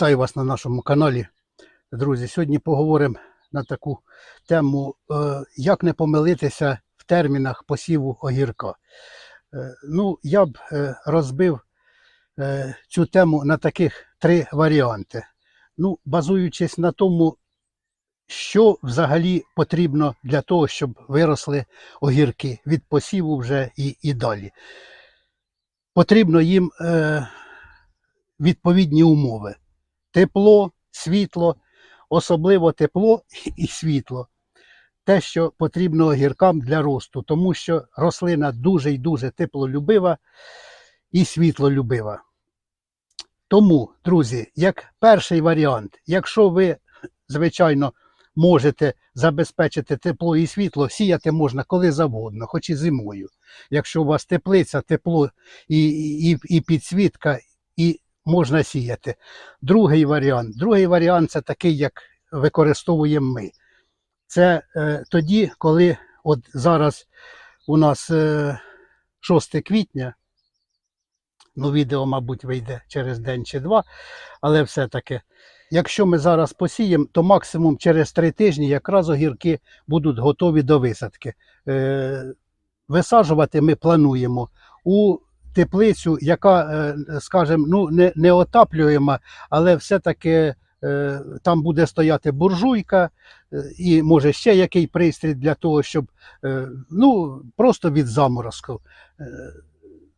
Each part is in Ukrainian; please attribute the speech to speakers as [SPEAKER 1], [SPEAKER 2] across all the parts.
[SPEAKER 1] Вітаю вас на нашому каналі. Друзі, сьогодні поговоримо на таку тему, е, як не помилитися в термінах посіву огірка. Е, Ну, я б е, розбив цю тему на таких три варіанти. Ну, базуючись на тому, що взагалі потрібно для того, щоб виросли огірки від посіву вже і, і далі. Потрібно їм відповідні умови тепло, світло, особливо тепло і світло. Те, що потрібно огіркам для росту, тому що рослина дуже і дуже теплолюбива і світлолюбива. Тому, друзі, як перший варіант, якщо ви, звичайно, можете забезпечити тепло і світло, сіяти можна коли завгодно, хоч і зимою. Якщо у вас теплиця, тепло і, і, і підсвітка, і можна сіяти. Другий варіант. Другий варіант це такий, як використовуємо ми. Це е, тоді, коли от зараз у нас е, 6 квітня, ну, відео, мабуть, вийде через день чи два, але все-таки, якщо ми зараз посіємо, то максимум через три тижні якраз огірки будуть готові до висадки. Е, висаджувати ми плануємо у теплицю, яка, е, скажімо, ну, не, не отаплюємо, але все-таки е, там буде стояти буржуйка е, і може ще який пристрій для того, щоб е, ну, просто від заморозку. Е,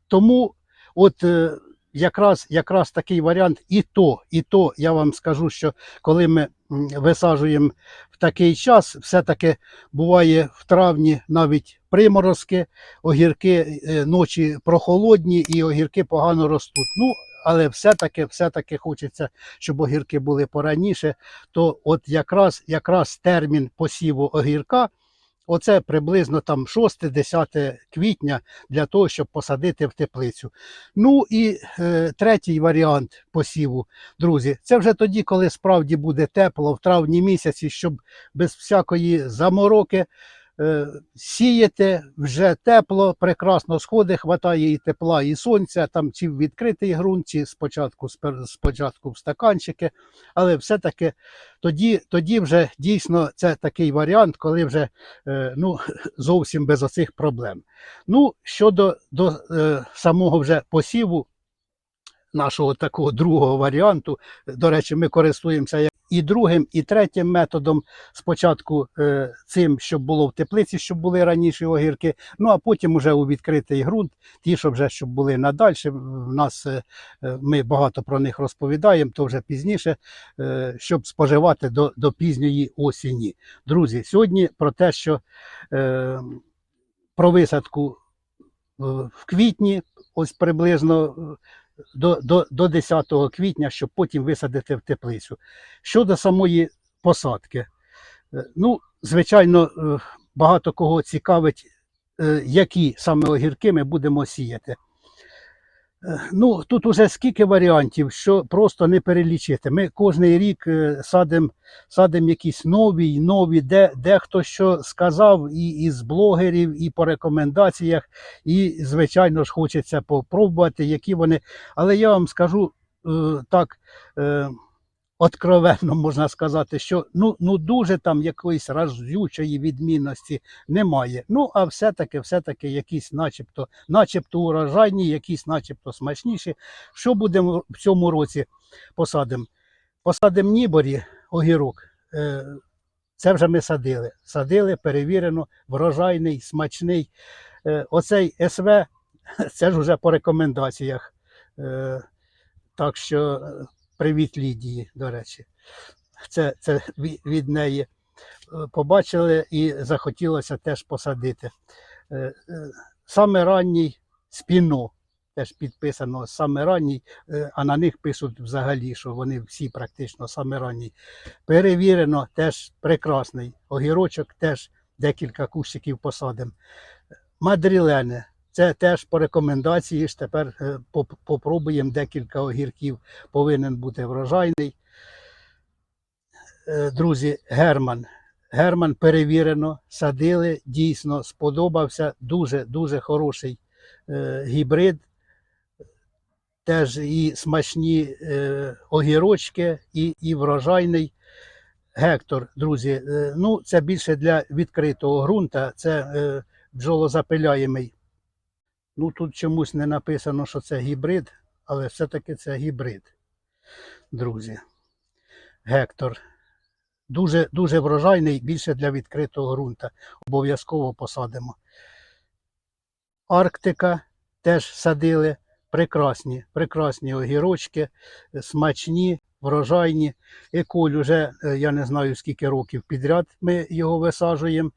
[SPEAKER 1] Тому от е, якраз, якраз такий варіант, і то, і то я вам скажу, що коли ми висаджуємо в такий час, все-таки буває в травні навіть приморозки, огірки е, ночі прохолодні і огірки погано ростуть. Ну, але все-таки, все-таки хочеться, щоб огірки були пораніше. То от якраз, якраз термін посіву огірка, оце приблизно там 6-10 квітня для того, щоб посадити в теплицю. Ну і е, третій варіант посіву, друзі, це вже тоді, коли справді буде тепло в травні місяці, щоб без всякої замороки. Е, сієте вже тепло, прекрасно сходить, хватає і тепла, і сонця, там чи в відкритий ґрунт, чи спочатку, спочатку в стаканчики. Але все-таки тоді, тоді вже дійсно це такий варіант, коли вже е, ну, зовсім без оцих проблем. Ну, щодо до, е, самого вже посіву, нашого такого другого варіанту, до речі, ми користуємося і другим, і третім методом. Спочатку е, цим, щоб було в теплиці, щоб були раніше огірки, ну а потім уже у відкритий ґрунт, ті, що вже щоб були надальше. В нас е, е, ми багато про них розповідаємо, то вже пізніше, е, щоб споживати до, до пізньої осені. Друзі, сьогодні про те, що е, про висадку е, в квітні, ось приблизно. До, до, до 10 квітня, щоб потім висадити в теплицю. Щодо самої посадки, е, ну, звичайно, е, багато кого цікавить, е, які саме огірки ми будемо сіяти. Е, Ну, тут уже скільки варіантів, що просто не перелічити. Ми кожен рік садимо садим якісь нові й нові, де, де хто що сказав, і із блогерів, і по рекомендаціях, і, звичайно ж, хочеться попробувати, які вони. Але я вам скажу е, так. Откровенно можна сказати, що ну, ну дуже там якоїсь разючої відмінності немає. Ну, а все-таки, все-таки якісь начебто, начебто урожайні, якісь начебто смачніші. Що будемо в цьому році посадимо? Посадимо ніборі, огірок. Е, Це вже ми садили. Садили, перевірено, врожайний, смачний. Е, Оцей СВ, це ж вже по рекомендаціях. Е, Так що привіт Лідії, до речі. Це, це від неї Е, побачили і захотілося теж посадити. Е, е, Саме ранній спіно, теж підписано саме ранній, а на них пишуть взагалі, що вони всі практично саме ранні. Перевірено, теж прекрасний. Огірочок теж декілька кущиків посадимо. Мадрілене. Це теж по рекомендації. ж Тепер е, попробуємо декілька огірків. Повинен бути врожайний. Е, Друзі, Герман. Герман перевірено, садили, дійсно сподобався. Дуже дуже хороший е, гібрид. теж і смачні огірочки, і, і врожайний гектор, друзі. Ну, це більше для відкритого ґрунта, це бджолозапиляємий. Ну, тут чомусь не написано, що це гібрид, але все-таки це гібрид, друзі. Гектор. Дуже, дуже врожайний, більше для відкритого ґрунта. Обов'язково посадимо. Арктика теж садили. Прекрасні, прекрасні огірочки, смачні, врожайні. Еколь уже е, я не знаю скільки років підряд ми його висаджуємо.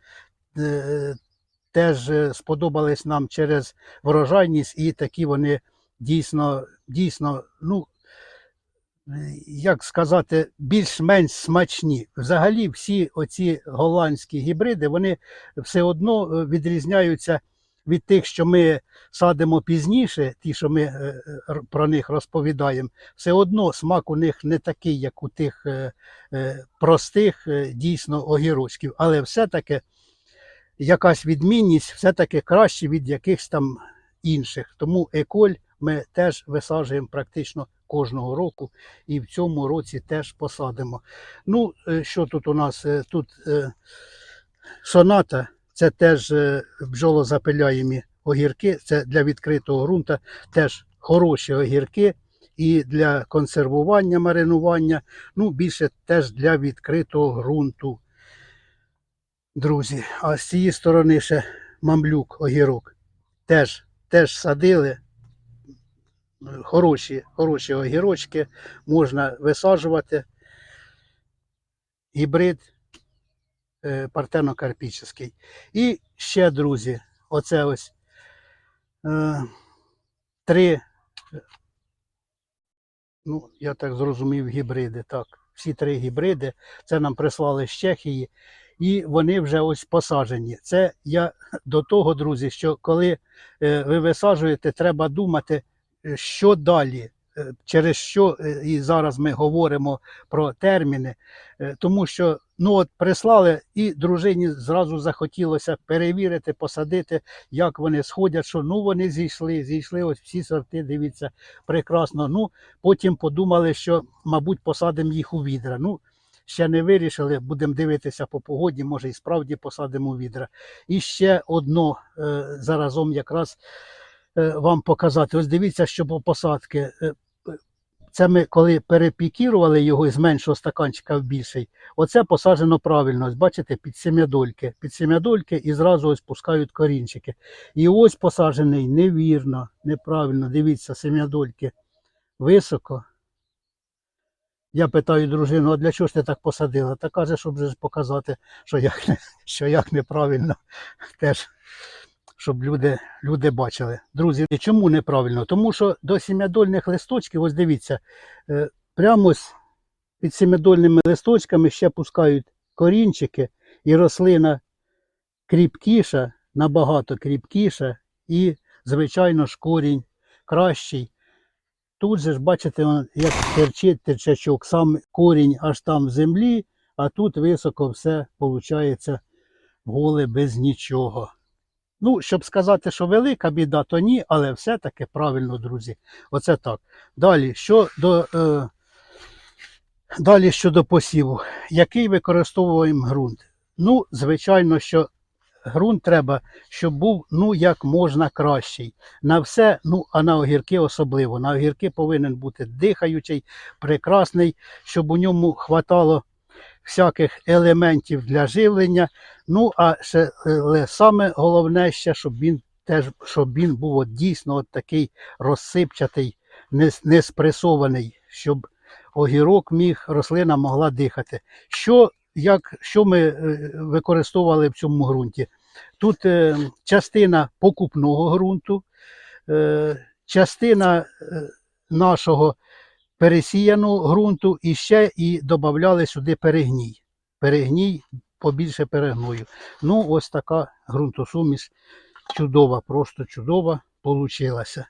[SPEAKER 1] Теж е, сподобались нам через врожайність, і такі вони дійсно, дійсно, ну, е, як сказати, більш-менш смачні. Взагалі, всі оці голландські гібриди, вони все одно е, відрізняються від тих, що ми садимо пізніше, ті, що ми про них розповідаємо, все одно смак у них не такий, як у тих простих дійсно огірочків. Але все-таки якась відмінність, все-таки краще від якихось там інших. Тому еколь ми теж висаджуємо практично кожного року і в цьому році теж посадимо. Ну, е, що тут у нас? Е, Тут е, соната, це теж бджолозапиляємі огірки, це для відкритого ґрунта теж хороші огірки. І для консервування, маринування, ну більше теж для відкритого ґрунту. Друзі, а з цієї сторони ще мамлюк, огірок. Теж, теж садили. Хороші, хороші огірочки можна висаджувати. Гібрид е, партенокарпічний. І ще, друзі, оце ось е, три, ну, я так зрозумів, гібриди. Так, всі три гібриди. Це нам прислали з Чехії і вони вже ось посаджені. Це я до того, друзі, що коли е, ви висаджуєте, треба думати, е, що далі. е, Через що і зараз ми говоримо про терміни, тому що ну от прислали, і дружині зразу захотілося перевірити, посадити, як вони сходять, що ну вони зійшли, зійшли ось всі сорти, дивіться, прекрасно. Ну потім подумали, що, мабуть, посадимо їх у відра. Ну, ще не вирішили, будемо дивитися по погоді, може і справді посадимо відра. І ще одно е, заразом якраз е, вам показати. Ось дивіться, що по посадки. Е, Це ми коли перепікірували його з меншого стаканчика в більший. Оце посаджено правильно. Ось бачите, під семядольки. Під семядольки і зразу ось пускають корінчики. І ось посаджений невірно, неправильно. Дивіться, семядольки високо. Я питаю дружину, а для чого ж ти так посадила? Та каже, щоб показати, що як, що як неправильно, теж, щоб люди, люди бачили. Друзі, чому неправильно? Тому що до сім'ядольних листочків, ось дивіться, е, прямо під сім'ядольними листочками ще пускають корінчики, і рослина кріпкіша, набагато кріпкіша, і, звичайно ж, корінь кращий. Тут же ж, бачите, як терчить терчачок, сам корінь аж там в землі, а тут високо все виходить голе без нічого. Ну, щоб сказати, що велика біда, то ні, але все-таки правильно, друзі. Оце так. Далі, що до, е, далі щодо посіву. Який використовуємо ґрунт? Ну, звичайно, що ґрунт треба, щоб був ну як можна кращий. На все, ну а на огірки особливо. На огірки повинен бути дихаючий, прекрасний, щоб у ньому хватало всяких елементів для живлення. Ну, а ще саме головне ще, щоб він теж щоб він був от дійсно от такий розсипчатий, не, не спресований, щоб огірок міг, рослина могла дихати. Що, як, що ми е, використовували в цьому ґрунті? Тут е, частина покупного ґрунту, е, частина нашого пересіяного ґрунту і ще і додавали сюди перегній. Перегній побільше перегною. Ну, ось така ґрунтосуміш чудова, просто чудова получилася.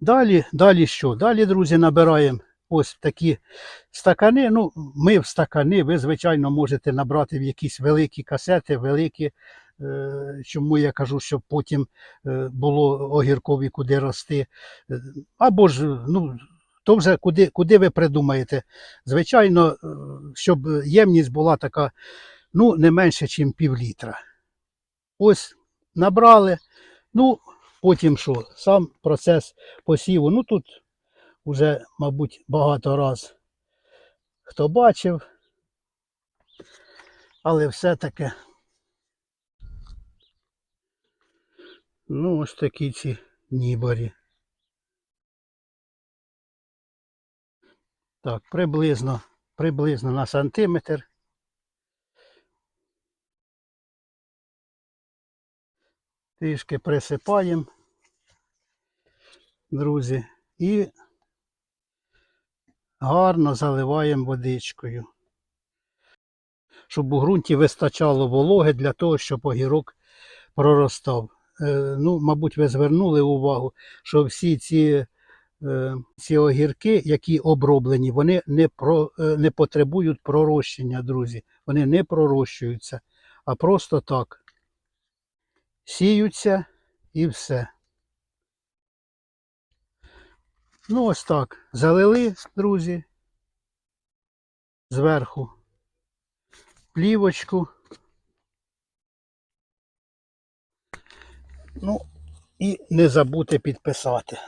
[SPEAKER 1] Далі, далі що? Далі, друзі, набираємо ось такі стакани. Ну, ми в стакани, ви, звичайно, можете набрати в якісь великі касети, великі Е, Чому я кажу, щоб потім е, було огіркові куди рости. Е, Або ж, ну, то вже куди, куди ви придумаєте. Звичайно, щоб ємність була така, ну, не менше, ніж пів літра. Ось набрали. Ну, потім що? Сам процес посіву. Ну тут вже, мабуть, багато раз хто бачив. Але все-таки. Ну, ось такі ці ніборі. Так, приблизно, приблизно на сантиметр. Трішки присипаємо, друзі, і гарно заливаємо водичкою, щоб у ґрунті вистачало вологи для того, щоб огірок проростав. Е, ну, мабуть, ви звернули увагу, що всі ці, е, ці огірки, які оброблені, вони не, про, е, не потребують пророщення, друзі. Вони не пророщуються, а просто так сіються і все. Ну, ось так. Залили, друзі, зверху плівочку. Ну, і не забудьте підписати.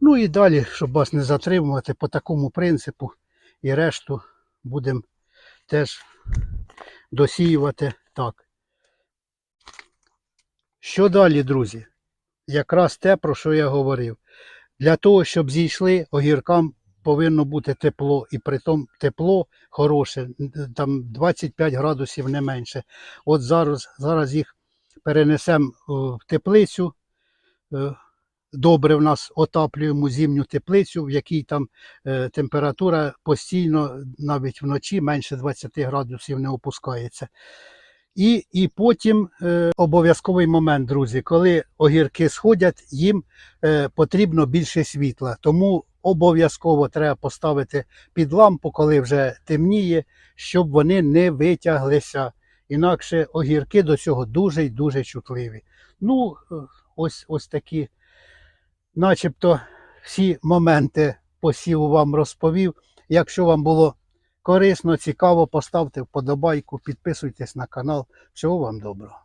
[SPEAKER 1] Ну і далі, щоб вас не затримувати, по такому принципу і решту будемо теж досіювати так. Що далі, друзі? Якраз те, про що я говорив. Для того, щоб зійшли, огіркам повинно бути тепло, і притом тепло хороше, там 25 градусів не менше. От зараз, зараз їх перенесемо в теплицю. Добре в нас отаплюємо зимню теплицю, в якій там е, температура постійно, навіть вночі, менше 20 градусів не опускається. І, і потім е, обов'язковий момент, друзі, коли огірки сходять, їм е, потрібно більше світла. Тому обов'язково треба поставити під лампу, коли вже темніє, щоб вони не витяглися. Інакше огірки до цього дуже і дуже чутливі. Ну, е, ось, ось такі, начебто, всі моменти посіву вам розповів. Якщо вам було корисно, цікаво, поставте вподобайку, підписуйтесь на канал. Всього вам доброго.